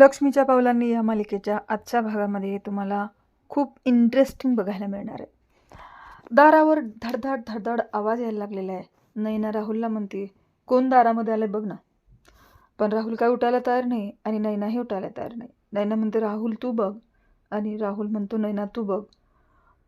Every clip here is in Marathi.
लक्ष्मीच्या पावलांनी या मालिकेच्या आजच्या भागामध्ये तुम्हाला खूप इंटरेस्टिंग बघायला मिळणार आहे. दारावर धडधड धडधड आवाज यायला लागलेला आहे. नैना राहुलला म्हणते कोण दारामध्ये आलं बघ ना. पण राहुल काय उठायला तयार नाही आणि नैनाही उठायला तयार नाही. नैना म्हणते राहुल तू बघ. आणि राहुल म्हणतो नैना तू बघ.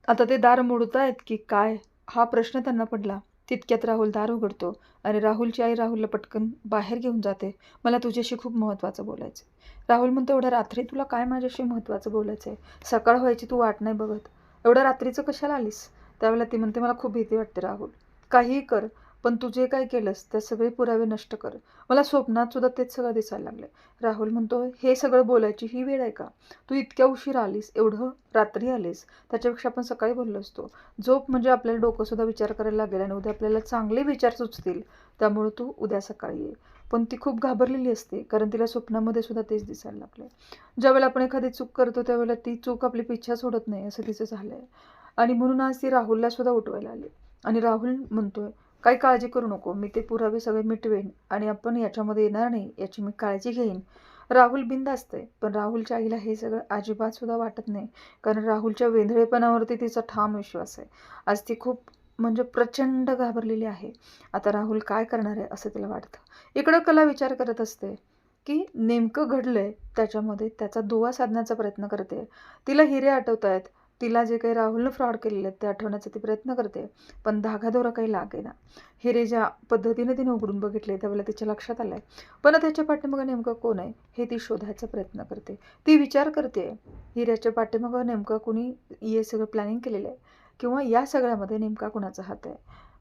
आता ते दार मोडत आहेत की काय हा प्रश्न त्यांना पडला. तितक्यात राहुल दार उघडतो. आणि राहुलची आई राहुलला पटकन बाहेर घेऊन जाते. मला तुझ्याशी खूप महत्त्वाचं बोलायचं आहे राहुल म्हणतो एवढ्या रात्री तुला काय माझ्याशी महत्त्वाचं बोलायचं आहे सकाळ व्हायची तू वाट नाही बघत. एवढ्या रात्रीचं कशाला आलीस? त्यावेळेला ती म्हणते मला खूप भीती वाटते राहुल. काहीही कर. पण तू जे काय केलंस ते सगळे पुरावे नष्ट कर. मला स्वप्नात सुद्धा तेच सगळं दिसायला लागलं राहुल म्हणतो हे सगळं बोलायची ही वेळ आहे का? तू इतक्या उशीर आलीस एवढं रात्री आलीस. त्याच्यापेक्षा आपण सकाळी बोललो असतो. झोप म्हणजे आपल्याला डोकंसुद्धा विचार करायला लागेल आणि उद्या आपल्याला चांगले विचार सुचतील. त्यामुळे तू उद्या सकाळी ये. पण ती खूप घाबरलेली असते कारण तिला स्वप्नामध्ये सुद्धा तेच दिसायला लागलं ज्यावेळेला आपण एखादी चूक करतो त्यावेळेला ती चूक आपली पिच्छा सोडत नाही असं तिचं झालं आहे आणि म्हणून आज ती राहुलला सुद्धा उठवायला आली. आणि राहुल म्हणतोय काही काळजी करू नको. मी ते पुरावे सगळे मिटवेन आणि आपण याच्यामध्ये येणार नाही याची मी काळजी घेईन. राहुल बिंद आहे पण राहुलच्या आईला हे सगळं अजिबात सुद्धा वाटत नाही. कारण राहुलच्या वेंधळेपणावरती तिचा ठाम विश्वास आहे. आज ती खूप म्हणजे प्रचंड घाबरलेली आहे. आता राहुल काय करणार आहे असं तिला वाटतं. इकडं कला विचार करत असते की नेमकं घडलं आहे त्याच्यामध्ये त्याचा दुवा साधण्याचा प्रयत्न करते. तिला हिरे आठवत आहेत तिला जे काही राहुलनं फ्रॉड केलेले आहेत ते आठवण्याचा ती प्रयत्न करते पण धागादोरा काही लागेना. हिरे ज्या पद्धतीने तिने उघडून बघितले त्यावेळेला तिच्या लक्षात आलं आहे पण त्याच्या पाठीमागं नेमकं कोण आहे हे ती शोधायचा प्रयत्न करते. ती विचार करते हिऱ्याच्या पाठीमागं नेमकं कुणी हे सगळं प्लॅनिंग केलेलं आहे किंवा या सगळ्यामध्ये नेमका कुणाचा हात आहे.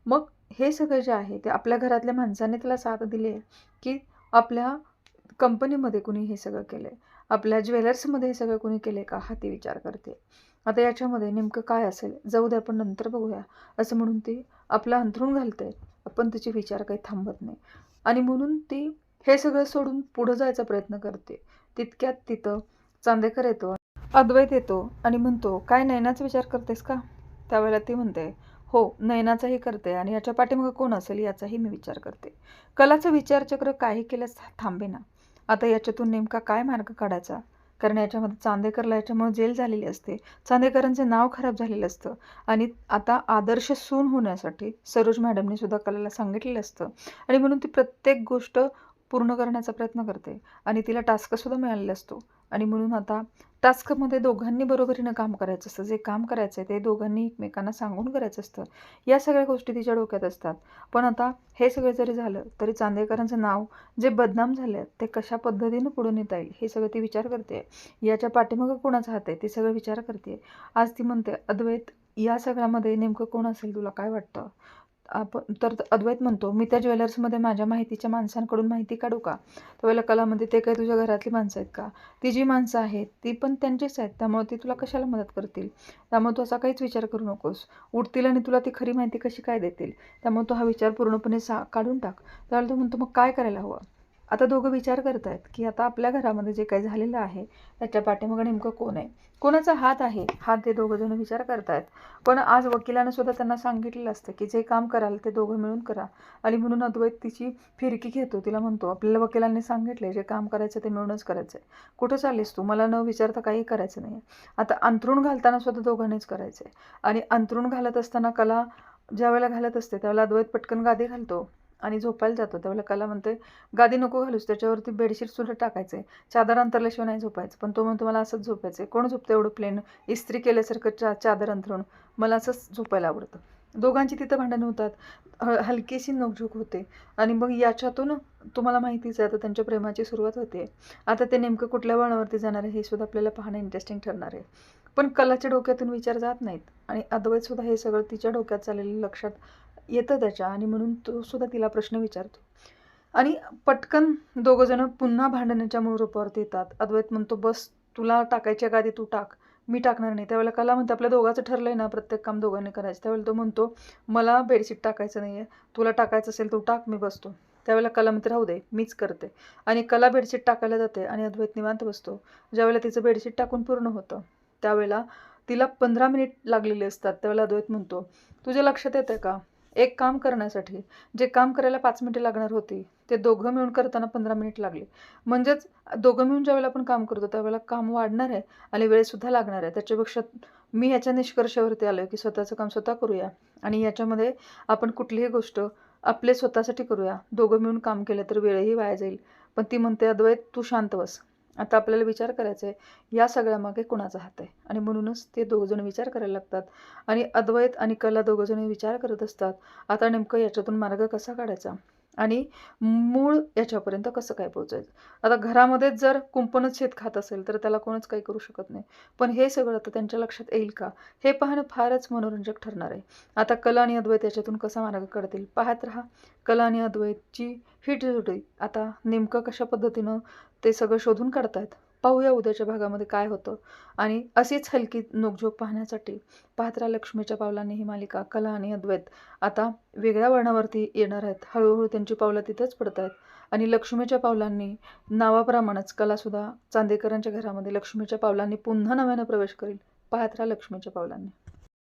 मग हे सगळं जे आहे ते आपल्या घरातल्या माणसाने तिला साथ दिली आहे की आपल्या कंपनीमध्ये कुणी हे सगळं केलं आहे आपल्या ज्वेलर्समध्ये हे सगळं कुणी केलं आहे का? हा ती विचार करते. आता याच्यामध्ये नेमकं काय असेल? जाऊ दे आपण नंतर बघूया. असं म्हणून ती आपला अंथरूण घालते. आपण तिचे विचार काही थांबत नाही. आणि म्हणून ती हे सगळं सोडून पुढं जायचा प्रयत्न करते. तितक्यात तिथं चांदेकर येतो अद्वैत येतो आणि म्हणतो काय नयनाचा विचार करतेस का? त्यावेळेला ती म्हणते हो नयनाचाही करते आणि याच्या पाठीमागं कोण असेल याचाही मी विचार करते. कलाचं विचारचक्र काही केल्यास थांबे ना आता याच्यातून नेमका काय मार्ग काढायचा? कारण याच्यामध्ये चांदेकरला याच्यामुळे जेल झालेली असते. चांदेकरांचे नाव खराब झालेलं असतं. आणि आता आदर्श सून होण्यासाठी सरोज मॅडमने सुद्धा कलाला सांगितलेलं असतं. आणि म्हणून ती प्रत्येक गोष्ट पूर्ण करण्याचा प्रयत्न करते. आणि तिला टास्कसुद्धा मिळालेला असतो. आणि म्हणून आता टास्कमध्ये दोघांनी बरोबरीनं काम करायचं असतं. जे काम करायचं आहे ते दोघांनी एकमेकांना सांगून करायचं असतं. या सगळ्या गोष्टी तिच्या डोक्यात असतात. पण आता हे सगळं जरी झालं तरी चांदेकरांचं नाव जे बदनाम झालं आहे ते कशा पद्धतीनं पुढून येता येईल हे सगळं ती विचार करते. याच्या पाठीमागं कोणाचा हात आहे ते सगळं विचार करते. आज ती म्हणते अद्वैत या सगळ्यामध्ये नेमकं कोण असेल तुला? काय वाटतं? आपण तर अद्वैत म्हणतो मी त्या ज्वेलर्समध्ये माझ्या माहितीच्या माणसांकडून माहिती काढू का? त्यावेळेला कलामध्ये ते काही तुझ्या घरातली माणसं आहेत का? ती जी माणसं आहेत ती पण त्यांचीच आहेत त्यामुळे ती तुला कशाला मदत करतील? त्यामुळे तू असा काहीच विचार करू नकोस. उठतील आणि तुला ती खरी माहिती कशी काय देतील? त्यामुळे तो हा विचार पूर्णपणे सा काढून टाक. त्यावेळेला तो म्हणतो मग काय करायला हवं? आता दोघं विचार करत आहेत की आता आपल्या घरामध्ये जे काही झालेलं आहे त्याच्या पाठीमागं नेमकं कोण आहे? कोणाचा हात आहे? हा ते दोघं जण विचार करतायत. पण आज वकिलानं सुद्धा त्यांना सांगितलेलं असतं की जे काम कराल ते दोघं मिळून करा. आणि म्हणून अद्वैत तिची फिरकी घेतो तिला म्हणतो आपल्याला वकिलांनी सांगितले जे काम करायचं ते मिळूनच करायचं आहे कुठं चाललीस तू? मला न विचारता काही करायचं नाही आता अंथरूण घालताना सुद्धा दोघांनीच करायचं आहे आणि अंथरूण घालत असताना कला ज्या वेळेला घालत असते त्यावेळेला अद्वैत पटकन गादी घालतो. आणि झोपायला जातो. त्यावेळेला कला म्हणते गादी नको घालूस त्याच्यावरती बेडशीट सुद्धा टाकायचं आहे चादर अंतरल्याशिवाय नाही झोपायचं. पण तो म्हणतो मला असंच झोपायचं आहे कोण झोपतं एवढं प्लेन इस्त्री केल्यासारखं चा चादर अंथरून मला असंच झोपायला आवडतं. दोघांची तिथं भांडणं होतात. हलकीशी नोकझोक होते. आणि मग याच्यातून तुम्हाला माहितीच आहे आता त्यांच्या प्रेमाची सुरुवात होते. आता ते नेमकं कुठल्या वळणावरती जाणार आहे हे सुद्धा आपल्याला पाहणं इंटरेस्टिंग ठरणार आहे. पण कलाच्या डोक्यातून विचार जात नाहीत. आणि अद्वैतसुद्धा हे सगळं तिच्या डोक्यात चाललेलं लक्षात येतं त्याच्या आणि म्हणून तो सुद्धा तिला प्रश्न विचारतो. आणि पटकन दोघंजणं पुन्हा भांडण्याच्या मूळ रूपावरती येतात. अद्वैत म्हणतो बस तुला टाकायच्या गादी तू टाक. मी टाकणार नाही. त्यावेळेला कला म्हणते आपल्या दोघांचं ठरलं आहे ना प्रत्येक काम दोघांनी करायचं. त्यावेळेला तो म्हणतो मला बेडशीट टाकायचं नाही आहे तुला टाकायचं असेल तू टाक मी बसतो. त्यावेळेला कला म्हणते राहू दे मीच करते. आणि कला बेडशीट टाकायला जाते आणि अद्वैत निवांत बसतो. ज्यावेळेला तिचं बेडशीट टाकून पूर्ण होतं त्यावेळेला तिला पंधरा मिनिट लागलेले असतात. त्यावेळेला अद्वैत म्हणतो तुझ्या लक्षात येतं का? एक काम करण्यासाठी जे काम करायला पाच मिनिटे लागणार होती ते दोघं मिळून करताना पंधरा मिनिट लागले. म्हणजेच दोघं मिळून ज्यावेळेला आपण काम करतो त्यावेळेला काम वाढणार आहे आणि वेळसुद्धा लागणार आहे. त्याच्यापेक्षा मी याच्या निष्कर्षावरती आलो की स्वतःचं काम स्वतः करूया आणि याच्यामध्ये आपण कुठलीही गोष्ट आपले स्वतःसाठी करूया. दोघं मिळून काम केलं तर वेळही वाया जाईल. पण ती म्हणते अद्वैत तू शांत बस. आता आपल्याला विचार करायचा आहे या सगळ्यामागे कुणाचा हात आहे? आणि म्हणूनच ते दोघंजण विचार करायला लागतात. आणि अद्वैत आणि कला दोघंजण विचार करत असतात. आता नेमकं याच्यातून मार्ग कसा काढायचा? आणि मूळ याच्यापर्यंत कसं काय पोहोचायचं? आता घरामध्येच जर कुंपणच शेत खात असेल तर त्याला कोणच काही करू शकत नाही. पण हे सगळं आता त्यांच्या लक्षात येईल का? हे पाहणं फारच मनोरंजक ठरणार आहे. आता कला आणि अद्वैत याच्यातून कसा मार्ग काढतील? पाहत राहा. कला आणि अद्वैतची हिट जोडी. आता नेमकं कशा पद्धतीनं ते सगळं शोधून काढतायत? पाहूया उद्याच्या भागामध्ये काय होतं. आणि अशीच हलकी नोकझोक पाहण्यासाठी पात्रा लक्ष्मीच्या पावलांनी ही मालिका कला आणि अद्वैत आता वेगळ्या वळणावरती येणार आहेत. हळूहळू त्यांची पावलं तिथंच पडत आहेत. आणि लक्ष्मीच्या पावलांनी नावाप्रमाणेच कलासुद्धा चांदेकरांच्या घरामध्ये लक्ष्मीच्या पावलांनी पुन्हा नव्यानं प्रवेश करेल. पाहत लक्ष्मीच्या पावलांनी.